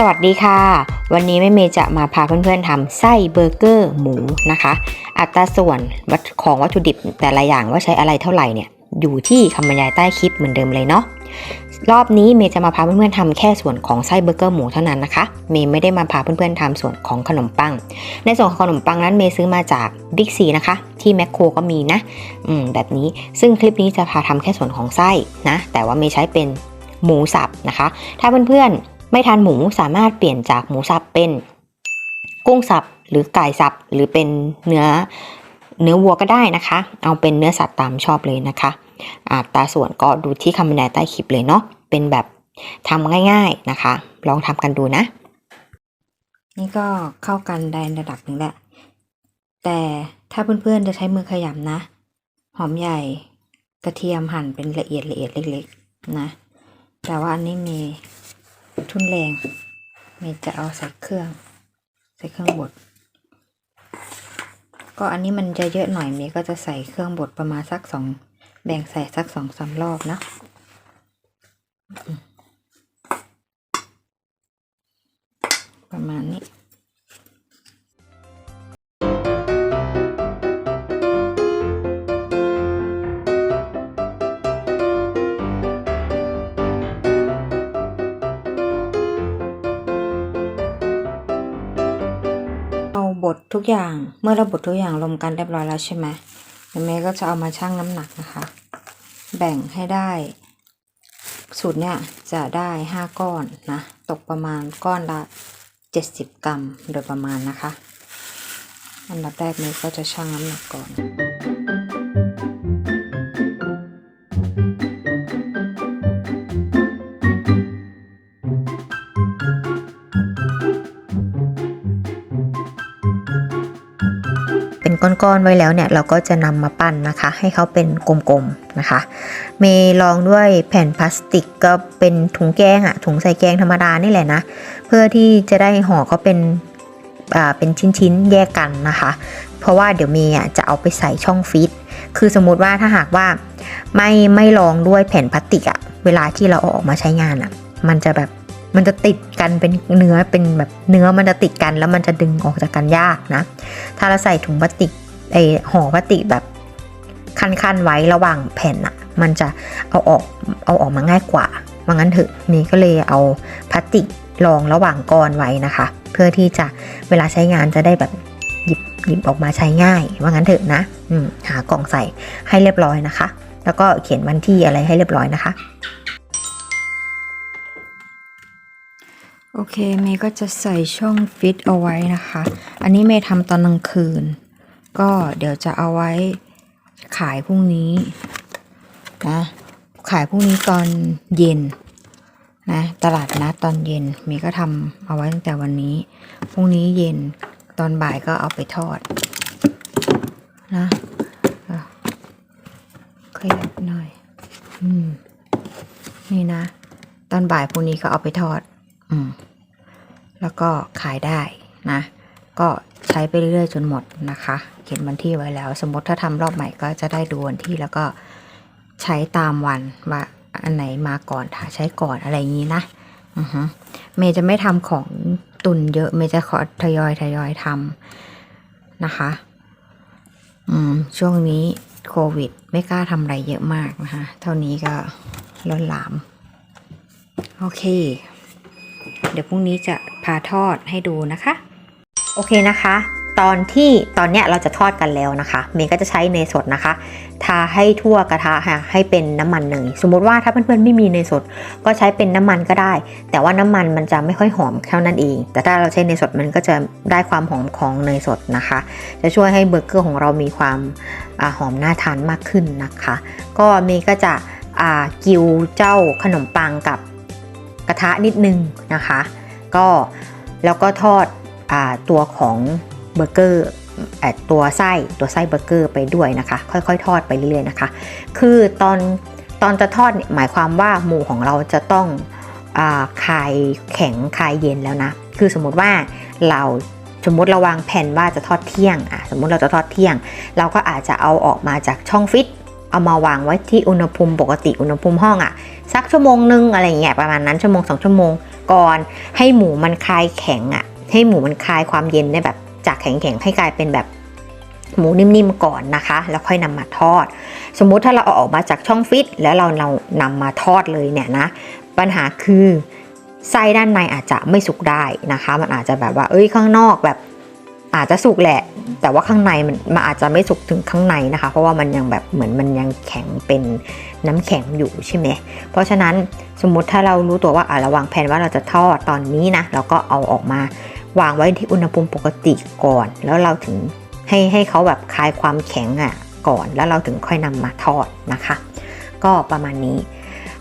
สวัสดีค่ะ วันนี้แม่เมย์จะมาพาเพื่อนๆทำไส้เบอร์เกอร์หมูนะคะ อัตราส่วนวัตของวัตถุดิบแต่ละอย่างว่าใช้อะไรเท่าไหร่เนี่ยอยู่ที่คำบรรยายใต้คลิปเหมือนเดิมเลยเนาะรอบนี้เมย์จะมาพาเพื่อนๆทำแค่ส่วนของไส้เบอร์เกอร์หมูเท่านั้นนะคะ เมย์ไม่ได้มาพาเพื่อนๆทำส่วนของขนมปัง ในส่วนของขนมปังนั้นเมย์ซื้อมาจากบิ๊กซีนะคะ ที่แมคโครก็มีนะอืมแบบนี้ซึ่งคลิปนี้จะพาทำแค่ส่วนของไส้นะแต่ว่าเมย์ใช้เป็นหมูสับนะคะ ถ้าเพื่อนๆ ไม่ทานหมูสามารถเปลี่ยนจากหมูสับเป็น กุ้งสับหรือไก่สับหรือเป็นเนื้อเนื้อวัวก็ได้นะคะ เอาเป็นเนื้อสัตว์ตามชอบเลยนะคะอัตราส่วนก็ดูที่คำบรรยายใต้คลิปเลยเนาะเป็นแบบทำง่ายๆนะคะ ลองทำกันดูนะ นี่ก็เข้ากันได้ระดับหนึ่งแหละ แต่ถ้าเพื่อนๆจะใช้มือขยำนะ หอมใหญ่กระเทียมหั่นเป็นละเอียดละเอียดเล็กๆนะ แต่ว่าอันนี้มี ทุนแรงเมย์จะเอาใส่เครื่อง ใส่เครื่องบด ก็อันนี้มันจะเยอะหน่อยเมย์ก็จะใส่เครื่องบดประมาณสักสองแบ่งใส่สักสองสามรอบนะประมาณนี้ ทุกอย่างเมื่อเราบดทุกอย่างรวมกันเรียบร้อยแล้วใช่ไหมเดี๋ยวแม่ก็จะเอามาชั่งน้ำหนักนะคะ แบ่งให้ได้ สูตรเนี่ยจะได้ห้าก้อนนะตกประมาณก้อนละเจ็ดสิบกรัมโดยประมาณนะคะ อันดับแรกเมย์ก็จะชั่งน้ำหนักก่อน ก้อนๆไว้แล้วเนี่ยเราก็จะนำมาปั้นนะคะ ให้เขาเป็นกลมๆนะคะ เมย์ลองด้วยแผ่นพลาสติกก็เป็นถุงแกงอะถุงใส่แกงธรรมดานี่แหละนะ เพื่อที่จะได้ห่อเขาเป็นอ่าเป็นชิ้นๆแยกกันนะคะ เพราะว่าเดี๋ยวเมย์อะจะเอาไปใส่ช่องฟีดคือสมมติว่าถ้าหากว่าไม่ไม่ลองด้วยแผ่นพลาสติกอะเวลาที่เราเอาออกมาใช้งานอะมันจะแบบ มันจะติดกันเป็นเนื้อเป็นแบบเนื้อมันจะติดกันแล้วมันจะดึงออกจากกันยากนะ ถ้าเราใส่ถุงพลาสติกไอห่อพลาสติกแบบคันๆไว้ระหว่างแผ่นอะมันจะเอาออกเอาออกมาง่ายกว่าว่างั้นเถอะนี่ก็เลยเอาพลาสติกรองระหว่างก้อนไว้นะคะ เพื่อที่จะเวลาใช้งานจะได้แบบหยิบหยิบออกมาใช้ง่าย ว่างั้นเถอะนะหากล่องใส่ให้เรียบร้อยนะคะ แล้วก็เขียนวันที่อะไรให้เรียบร้อยนะคะ โอเคเมย์ก็จะใส่ช่องฟิตเอาไว้นะคะ อันนี้เมย์ทำตอนกลางคืน ก็เดี๋ยวจะเอาไว้ขายพรุ่งนี้นะขายพรุ่งนี้ตอนเย็นนะตลาดนัดตอนเย็นเมย์ก็ทำเอาไว้ตั้งแต่วันนี้พรุ่งนี้เย็นตอนบ่ายก็เอาไปทอดนะอะขยับหน่อยอืมนี่นะ ตอนบ่ายพรุ่งนี้ก็เอาไปทอด อืม แล้วก็ขายได้นะ ก็ใช้ไปเรื่อยๆจนหมดนะคะ เขียนวันที่ไว้แล้ว สมมติถ้าทำรอบใหม่ก็จะได้ดูวันที่แล้วก็ใช้ตามวันว่าอันไหนมาก่อนถ้าใช้ก่อนอะไรอย่างนี้นะอือฮึเมย์จะไม่ทำของตุนเยอะ เมย์จะขอทยอยทยอยทำนะคะ อืม ช่วงนี้โควิด ไม่กล้าทำอะไรเยอะมากนะคะ เท่านี้ก็ล้นหลาม โอเค เดี๋ยวพรุ่งนี้จะ พาทอดให้ดูนะคะ โอเคนะคะ ตอนที่ตอนเนี้ยเราจะทอดกันแล้วนะคะเมย์ก็จะใช้เนยสดนะคะ ทาให้ทั่วกระทะค่ะให้เป็นน้ำมันเนยสมมุติว่าถ้าเพื่อนๆไม่มีเนยสด ก็ใช้เป็นน้ำมันก็ได้ แต่ว่าน้ำมันมันจะไม่ค่อยหอมเท่านั้นเอง แต่ถ้าเราใช้เนยสดมันก็จะได้ความหอมของเนยสดนะคะ จะช่วยให้เบอร์เกอร์ของเรามีความอหอมน่าทานมากขึ้นนะคะ ก็เมย์ก็จะกิวเจ้าขนมปังกับกระทะนิดนึงนะคะ ก็แล้วก็ทอดอตัวของเบอร์เกอร์ตัวไส้ตัวไส้เบอร์เกอร์ไปด้วยนะคะ ค่อยๆ ทอดไปเรื่อยๆนะคะ คือตอนตอนจะทอดเนี่ยหมายความว่าหมูของเราจะต้องอคายแข็งคายเย็นแล้วนะ คือสมมติว่าเราสมมติเราวางแผนว่าจะทอดเที่ยงอะสมมติเราจะทอดเที่ยง เราก็อาจจะเอาออกมาจากช่องฟิต เอามาวางไว้ที่อุณหภูมิปกติอุณหภูมิห้องอะสักชั่วโมงนึงอะไรอย่างเงี้ยประมาณนั้นชั่วโมงสองชั่วโมงก่อน ให้หมูมันคลายแข็งอะ่ะ ให้หมูมันคลายความเย็นได้แบบจากแข็งๆให้กลายเป็นแบบหมูนิ่มๆก่อนนะคะ แล้วค่อยนำมาทอด สมมุติถ้าเราเอาออกมาจากช่องฟิต แล้วเราเรานำมาทอดเลยเนี่ยนะ ปัญหาคือไส้ด้านในอาจจะไม่สุกได้นะคะ มันอาจจะแบบว่าเอ้ยข้างนอกแบบ อาจจะสุกแหละ แต่ว่าข้างในมันมันอาจจะไม่สุกถึงข้างในนะคะ เพราะว่ามันยังแบบเหมือนมันยังแข็งเป็นน้ำแข็งอยู่ใช่ไหมเพราะฉะนั้นสมมุติถ้าเรารู้ตัวว่าอะราวางแผนว่าเราจะทอดตอนนี้นะเราก็เอาออกมาวางไว้ที่อุณหภูมิปกติก่อน แล้วเราถึงให้ให้เขาแบบคลายความแข็งอะก่อน แล้วเราถึงค่อยนำมาทอดนะคะ ก็ประมาณนี้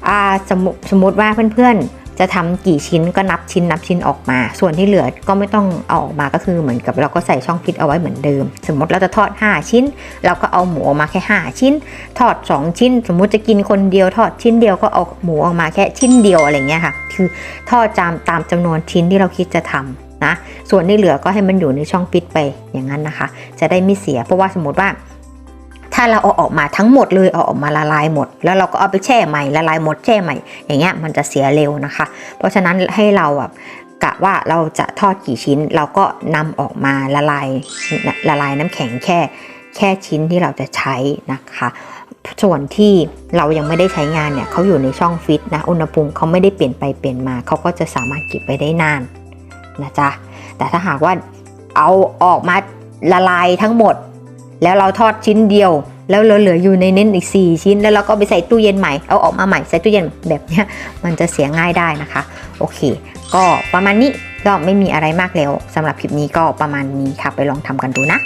อ่าสมมุสมมติว่าเพื่อนๆ จะทำกี่ชิ้นก็นับชิ้นนับชิ้นออกมา ส่วนที่เหลือก็ไม่ต้องเอาออกมาก็คือเหมือนกับเราก็ใส่ช่องฟิตเอาไว้เหมือนเดิม สมมติเราจะทอด 5 ชิ้น เราก็เอาหมูออกมาแค่ 5 ชิ้น ทอด 2 ชิ้น สมมุติจะกินคนเดียวทอดชิ้นเดียวก็เอาหมูออกมาแค่ชิ้นเดียวอะไรเงี้ยค่ะ คือทอดตามตามจำนวนชิ้นที่เราคิดจะทำนะ ส่วนที่เหลือก็ให้มันอยู่ในช่องฟิตไปอย่างนั้นนะคะ จะได้ไม่เสียเพราะว่าสมมติว่า ถ้าเราเอาออกมาทั้งหมดเลยเอาออกมาละลายหมด แล้วเราก็เอาไปแช่ใหม่ละลายหมดแช่ใหม่ อย่างเงี้ยมันจะเสียเร็วนะคะ เพราะฉะนั้นให้เราแบบกะว่าเราจะทอดกี่ชิ้น เราก็นำออกมาละลายละลายน้ำแข็งแค่ แค่ชิ้นที่เราจะใช้นะคะส่วนที่เรายังไม่ได้ใช้งานเนี่ยเขาอยู่ในช่องฟิตนะอุณหภูมิเขาไม่ได้เปลี่ยนไปเปลี่ยนมาเขาก็จะสามารถเก็บไปได้นานนะจ๊ะแต่ถ้าหากว่าเอาออกมาละลายทั้งหมด แล้วเราทอดชิ้นเดียว แล้วเราเหลืออยู่ในเน้นอีก 4 ชิ้น แล้วเราก็ไปใส่ตู้เย็นใหม่ เอาออกมาใหม่ใส่ตู้เย็นแบบนี้มันจะเสียง่ายได้นะคะ โอเค ก็ประมาณนี้ก็ไม่มีอะไรมากแล้วสำหรับคลิปนี้ก็ประมาณนี้ค่ะ ไปลองทำกันดูนะ